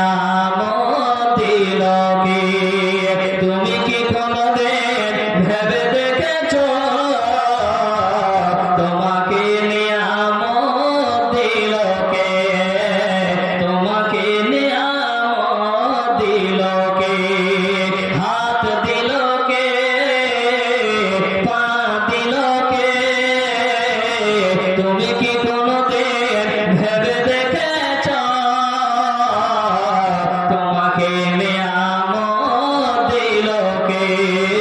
Yeah.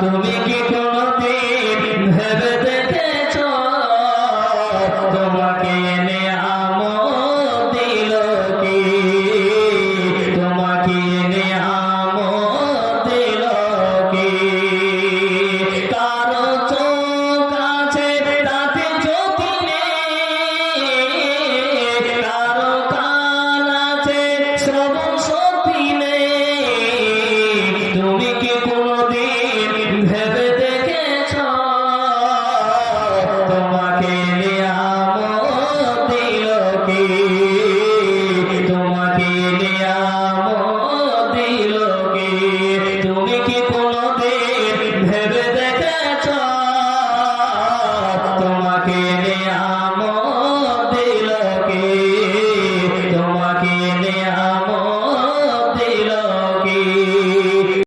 তুমি কি yeah.